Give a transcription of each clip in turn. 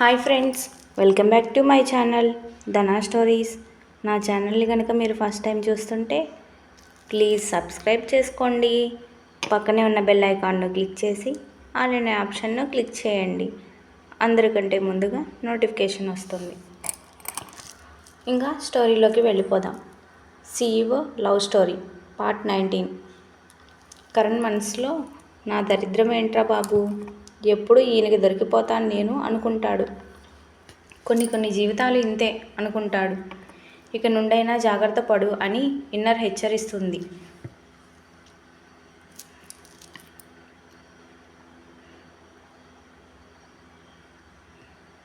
Hi friends welcome back to my channel Dhana stories. నా ఛానల్ని కనుక మీరు ఫస్ట్ టైం చూస్తుంటే ప్లీజ్ సబ్స్క్రైబ్ చేసుకోండి. పక్కనే ఉన్న బెల్ ఐకాన్ను క్లిక్ చేసి ఆల్ అనే ఆప్షన్ను క్లిక్ చేయండి. అందరికంటే ముందుగా నోటిఫికేషన్ వస్తుంది. ఇంకా స్టోరీలోకి వెళ్ళిపోదాం. CEO love story part nineteen. Karan మనసులో నా దరిద్రం ఏంట్రా బాబు? ఎప్పుడు ఈయనకి దొరికిపోతాను నేను అనుకుంటాడు. కొన్ని కొన్ని జీవితాలు ఇంతే అనుకుంటాడు. ఇక నుండైనా జాగ్రత్త పడు అని ఇన్నర్ హెచ్చరిస్తుంది.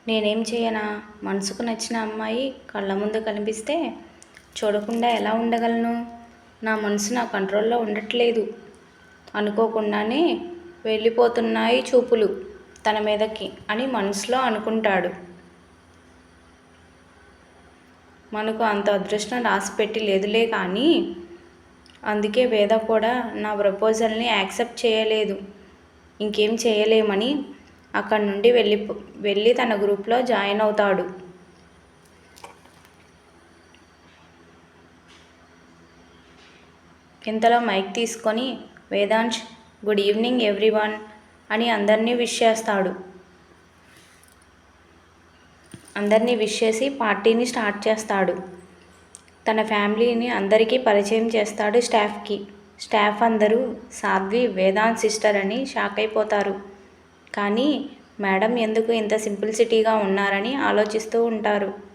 నేనేం చేయనా? మనసుకు నచ్చిన అమ్మాయి కళ్ళ ముందు కనిపిస్తే చూడకుండా ఎలా ఉండగలను? నా మనసు నా కంట్రోల్లో ఉండట్లేదు అనుకోకుండానే వెళ్ళిపోతున్నాయి చూపులు తన మీదకి అని మనసులో అనుకుంటాడు. మనకు అంత అదృష్టం రాసిపెట్టి లేదులే కానీ అందుకే వేద కూడా నా ప్రపోజల్ని యాక్సెప్ట్ చేయలేదు. ఇంకేం చేయలేమని అక్కడి నుండి వెళ్ళి వెళ్ళి తన గ్రూప్లో జాయిన్ అవుతాడు. ఇంతలో మైక్ తీసుకొని వేదాంశ్ గుడ్ ఈవినింగ్ ఎవ్రీవన్ అని అందరినీ విష్ చేస్తాడు. అందరినీ విష్ చేసి పార్టీని స్టార్ట్ చేస్తాడు. తన ఫ్యామిలీని అందరికీ పరిచయం చేస్తాడు స్టాఫ్కి. స్టాఫ్ అందరూ సాధ్వి వేదాంత్ సిస్టర్ అని షాక్ అయిపోతారు. కానీ మేడం ఎందుకు ఇంత సింపుల్సిటీగా ఉన్నారని ఆలోచిస్తూ ఉంటారు.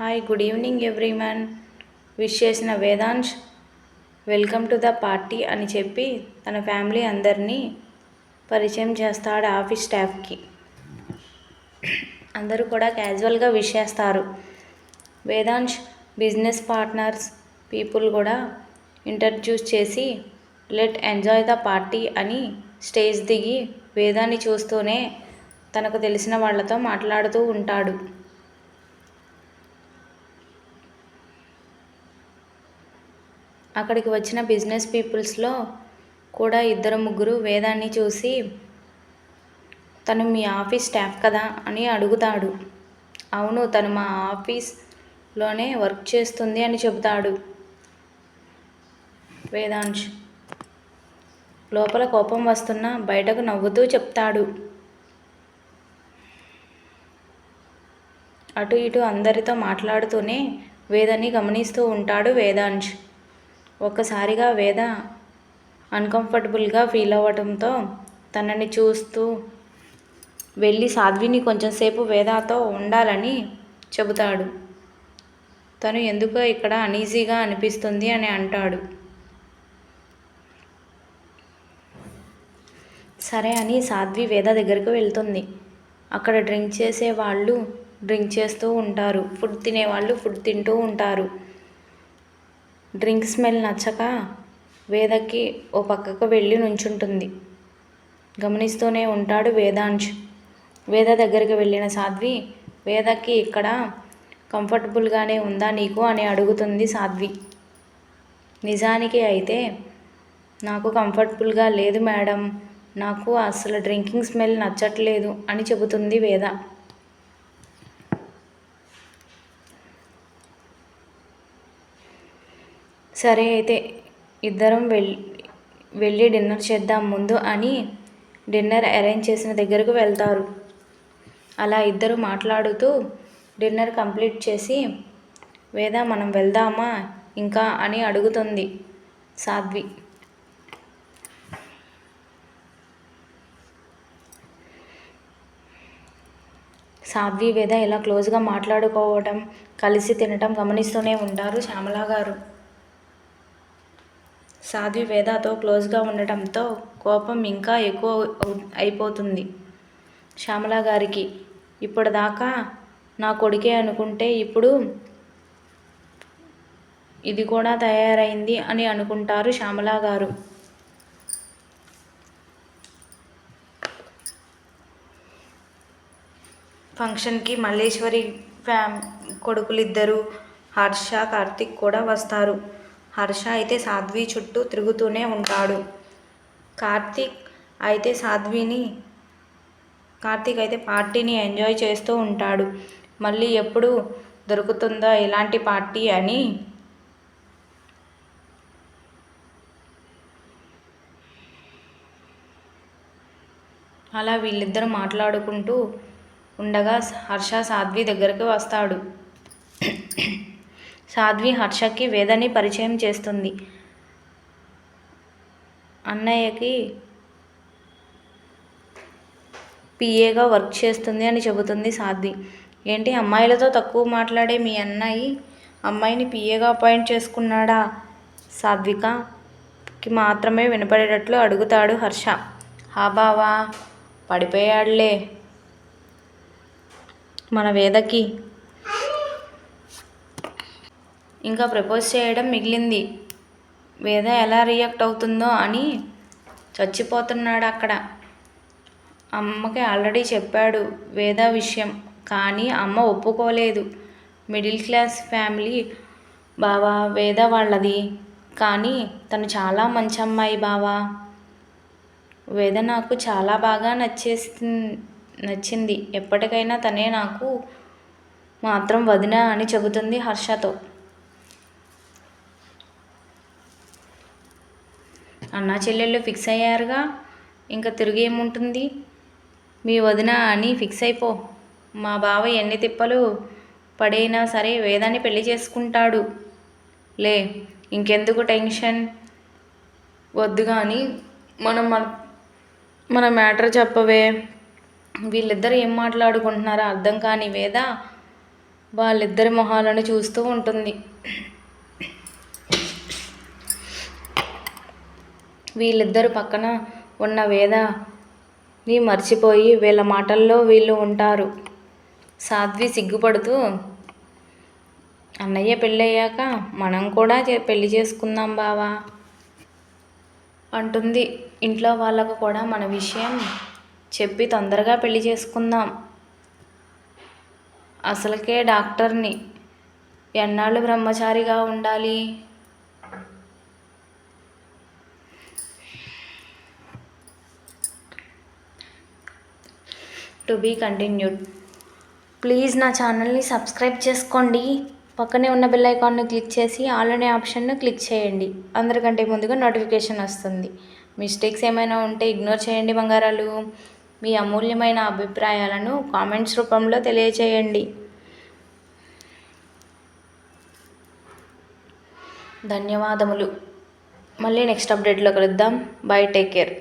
Hi good evening man wish చేసిన Vedansh welcome to the party అని చెప్పి తన ఫ్యామిలీ అందరినీ పరిచయం చేస్తాడు ఆఫీస్ స్టాఫ్కి అందరూ కూడా క్యాజువల్గా విష్ చేస్తారు. వేదాంశ్ బిజినెస్ పార్ట్నర్స్ పీపుల్ కూడా ఇంట్రడ్యూస్ చేసి లెట్ ఎంజాయ్ ద పార్టీ అని స్టేజ్ దిగి వేదాన్ని చూస్తూనే తనకు తెలిసిన వాళ్ళతో మాట్లాడుతూ ఉంటాడు. అక్కడికి వచ్చిన బిజినెస్ పీపుల్స్లో కూడా ఇద్దరు ముగ్గురు వేదాన్ని చూసి తను మీ ఆఫీస్ స్టాఫ్ కదా? అని అడుగుతాడు. అవును తను మా ఆఫీస్లోనే వర్క్ చేస్తుంది అని చెబుతాడు వేదాంశ్. లోపల కోపం వస్తున్నా బయటకు నవ్వుతూ చెప్తాడు. అటు ఇటు అందరితో మాట్లాడుతూనే వేదని గమనిస్తూ ఉంటాడు వేదాంశ్. ఒక్కసారిగా వేద అన్కంఫర్టబుల్గా ఫీల్ అవ్వడంతో తనని చూస్తూ వెళ్ళి సాధ్విని కొంచెంసేపు వేదాతో ఉండాలని చెబుతాడు. తను ఎందుకో ఇక్కడ అనీజీగా అనిపిస్తుంది అని అంటాడు. సరే అని సాధ్వి వేద దగ్గరికి వెళ్తుంది. అక్కడ డ్రింక్ చేసే వాళ్ళు డ్రింక్ చేస్తూ ఉంటారు. ఫుడ్ తినేవాళ్ళు ఫుడ్ తింటూ ఉంటారు. డ్రింక్ స్మెల్ నచ్చక వేదకి ఓ పక్కకు వెళ్ళి నుంచుంటుంది. గమనిస్తూనే ఉంటాడు వేదాంశ్. వేద దగ్గరికి వెళ్ళిన సాధ్వి వేదకి ఇక్కడ కంఫర్టబుల్గానే ఉందా నీకు అని అడుగుతుంది సాధ్వి. నిజానికి అయితే నాకు కంఫర్టబుల్గా లేదు మేడం. నాకు అసలు డ్రింకింగ్ స్మెల్ నచ్చట్లేదు అని చెబుతుంది వేద. సరే అయితే ఇద్దరం వెళ్ళి వెళ్ళి డిన్నర్ చేద్దాం ముందు అని డిన్నర్ అరేంజ్ చేసిన దగ్గరకు వెళ్తారు. అలా ఇద్దరు మాట్లాడుతూ డిన్నర్ కంప్లీట్ చేసి వేద మనం వెళ్దామా? ఇంకా? అని అడుగుతుంది సాధ్వి. సాధ్వి వేద ఇలా క్లోజ్గా మాట్లాడుకోవటం కలిసి తినటం గమనిస్తూనే ఉంటారు శ్యామలా గారు. సాధ్వి వేదాతో క్లోజ్గా ఉండటంతో కోపం ఇంకా ఎక్కువ అయిపోతుంది. శ్యామల గారికి ఇప్పటిదాకా నా కొడుకే అనుకుంటే ఇప్పుడు ఇది కూడా తయారైంది అని అనుకుంటారు శ్యామల గారు. ఫంక్షన్కి మల్లేశ్వరి ఫ్యామ్ కొడుకులిద్దరూ హర్ష కార్తిక్ కూడా వస్తారు. హర్ష అయితే సాధ్వి చుట్టూ తిరుగుతూనే ఉంటాడు. కార్తీక్ అయితే సాధ్విని కార్తీక్ అయితే పార్టీని ఎంజాయ్ చేస్తూ ఉంటాడు. మళ్ళీ ఎప్పుడు దొరుకుతుందో ఇలాంటి పార్టీ అని? అలా వీళ్ళిద్దరూ మాట్లాడుకుంటూ ఉండగా హర్ష సాధ్వి దగ్గరికి వస్తాడు. సాధ్వి హర్షకి వేదని పరిచయం చేస్తుంది. అన్నయ్యకి పిఏగా వర్క్ చేస్తుంది అని చెబుతుంది సాధ్వి. ఏంటి అమ్మాయిలతో తక్కువ మాట్లాడే మీ అన్నయ్య అమ్మాయిని పిఏగా అపాయింట్ చేసుకున్నాడా? సాధ్వికకి మాత్రమే వినపడేటట్లు అడుగుతాడు హర్ష. హా బావా పడిపోయాడులే. మన వేదకి ఇంకా ప్రపోజ్ చేయడం మిగిలింది. వేద ఎలా రియాక్ట్ అవుతుందో అని చచ్చిపోతున్నాడు అక్కడ. అమ్మకి ఆల్రెడీ చెప్పాడు వేద విషయం కానీ అమ్మ ఒప్పుకోలేదు. మిడిల్ క్లాస్ ఫ్యామిలీ బావా వేద వాళ్ళది కానీ తను చాలా మంచి అమ్మాయి బావా. వేద నాకు చాలా బాగా నచ్చేసి నచ్చింది. ఎప్పటికైనా తనే నాకు మాత్రం వదిన అని చెబుతుంది హర్షతో. అన్నా చెల్లెళ్ళు ఫిక్స్ అయ్యారుగా. ఇంకా తిరిగి ఏముంటుంది? మీ వదిన అని ఫిక్స్ అయిపో. మా బావ ఎన్ని తిప్పలు పడైనా సరే వేదాన్ని పెళ్ళి చేసుకుంటాడు. లే ఇంకెందుకు టెన్షన్? వద్దు కానీ మనం మన మన మ్యాటర్ చెప్పవే. వీళ్ళిద్దరు ఏం మాట్లాడుకుంటున్నారో అర్థం కాని వేద వాళ్ళిద్దరి మొహాలను చూస్తూ ఉంటుంది. వీళ్ళిద్దరు పక్కన ఉన్న వేదని మర్చిపోయి వీళ్ళ మాటల్లో వీళ్ళు ఉంటారు. సాధ్వి సిగ్గుపడుతూ అన్నయ్య పెళ్ళయ్యాక మనం కూడా పెళ్ళి చేసుకుందాం బావా అంటుంది. ఇంట్లో వాళ్ళకు కూడా మన విషయం చెప్పి తొందరగా పెళ్ళి చేసుకుందాం. అసలుకే డాక్టర్ని. ఎన్నాళ్ళు బ్రహ్మచారిగా ఉండాలి? To be continued. ప్లీజ్ నా ఛానల్ని సబ్స్క్రైబ్ చేసుకోండి. పక్కనే ఉన్న బెల్ ఐకాన్ను క్లిక్ చేసి ఆల్ అనే ఆప్షన్ను క్లిక్ చేయండి. అందరికంటే ముందుగా నోటిఫికేషన్ వస్తుంది. మిస్టేక్స్ ఏమైనా ఉంటే ఇగ్నోర్ చేయండి బంగారాలు. మీ అమూల్యమైన అభిప్రాయాలను కామెంట్స్ రూపంలో తెలియచేయండి. ధన్యవాదములు. మళ్ళీ నెక్స్ట్ అప్డేట్లో కలుద్దాం. Bye take care.